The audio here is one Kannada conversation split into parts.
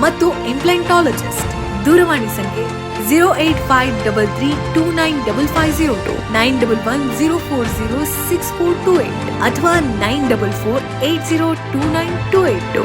ಮತ್ತು ಇಂಪ್ಲಾಂಟಾಲಜಿಸ್ಟ್ ದೂರವಾಣಿ ಸಂಖ್ಯೆ zero eight five double three two nine double five zero two nine double one zero four zero six four two eight ಅಥವಾ nine double four eight zero two nine two eight two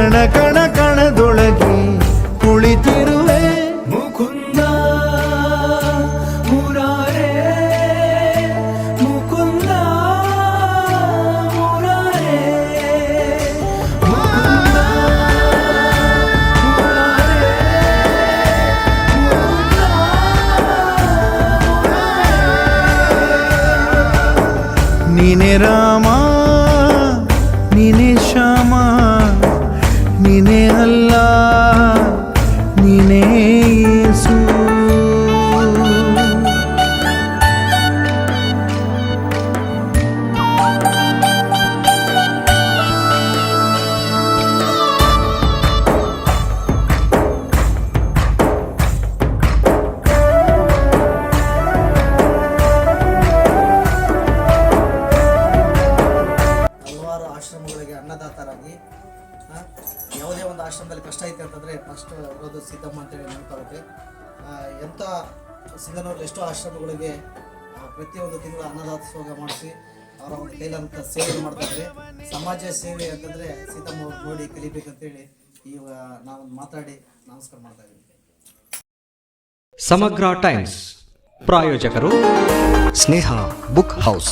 ಕಣ ಕಣ ಕಣದೊಳಗೆ ಕುಳಿತಿರುವೆ ಮುಕುಂದ ಮುರಾರೇ ಮುಕುಂದ ಮುರಾರೇ ಮುಕುಂದ ನೀನೆ ರಾಮ ನೀನೆ ಅಲ್ಲ ನೀನೇ ಯೇಸು ಹಲವಾರು ಆಶ್ರಮಗಳಿಗೆ ಅನ್ನದಾತರಾಗಿ ಆ, ಯಾವುದೇ ಒಂದು ಆಶ್ರಮದಲ್ಲಿ ಕಷ್ಟ ಐತೆ ಅಂತಂದರೆ ಫಸ್ಟ್ ಇರೋದು ಸಿದ್ದಮ್ಮ ಅಂತೇಳಿ ನೆನಪಾಗುತ್ತೆ ಎಂಥ ಸಿದ್ದನವರು ಎಷ್ಟೋ ಆಶ್ರಮಗಳಿಗೆ ಪ್ರತಿಯೊಂದು ತಿಂಗಳು ಅನ್ನದಾಸೋಹ ಮಾಡಿಸಿ ಅವರ ಒಂದು ಕೈಲಂತ ಸೇವೆ ಮಾಡ್ತಾರೆ ಸಮಾಜ ಸೇವೆ ಅಂತಂದರೆ ಸಿದ್ದಮ್ಮ ಅವ್ರು ನೋಡಿ ಕಲಿಬೇಕಂತೇಳಿ ಈಗ ನಾವು ಮಾತಾಡಿ ನಮಸ್ಕಾರ ಮಾಡ್ತಾ ಇದ್ದೀವಿ. ಸಮಗ್ರ ಟೈಮ್ಸ್. ಪ್ರಾಯೋಜಕರು ಸ್ನೇಹ ಬುಕ್ ಹೌಸ್.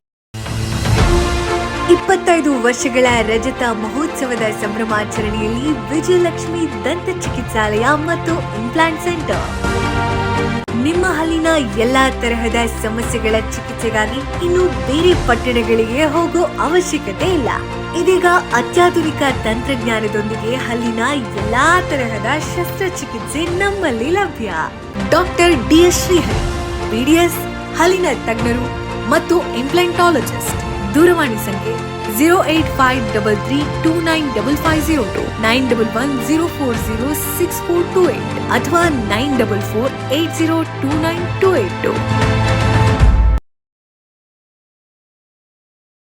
ಇಪ್ಪತ್ತೈದು ವರ್ಷಗಳ ರಜತ ಮಹೋತ್ಸವದ ಸಂಭ್ರಮಾಚರಣೆಯಲ್ಲಿ ವಿಜಯಲಕ್ಷ್ಮಿ ದಂತ ಚಿಕಿತ್ಸಾಲಯ ಮತ್ತು ಇಂಪ್ಲಾಂಟ್ ಸೆಂಟರ್ ನಿಮ್ಮ ಹಲ್ಲಿನ ಎಲ್ಲಾ ತರಹದ ಸಮಸ್ಯೆಗಳ ಚಿಕಿತ್ಸೆಗಾಗಿ ಇನ್ನು ಬೇರೆ ಪಟ್ಟಣಗಳಿಗೆ ಹೋಗೋ ಅವಶ್ಯಕತೆ ಇಲ್ಲ. ಇದೀಗ ಅತ್ಯಾಧುನಿಕ ತಂತ್ರಜ್ಞಾನದೊಂದಿಗೆ ಹಲ್ಲಿನ ಎಲ್ಲಾ ತರಹದ ಶಸ್ತ್ರಚಿಕಿತ್ಸೆ ನಮ್ಮಲ್ಲಿ ಲಭ್ಯ. ಡಾಕ್ಟರ್ ಡಿಎಸ್ ಶ್ರೀಹರಿ ಬಿಡಿಎಸ್ ಹಲ್ಲಿನ ತಜ್ಞರು ಮತ್ತು ಇಂಪ್ಲಾಂಟಾಲಜಿಸ್ಟ್ ದೂರವಾಣಿ ಸಂಖ್ಯೆ zero eight five double three two nine double five zero two nine double one zero four zero six four two eight अथवा nine double four eight zero two nine two eight two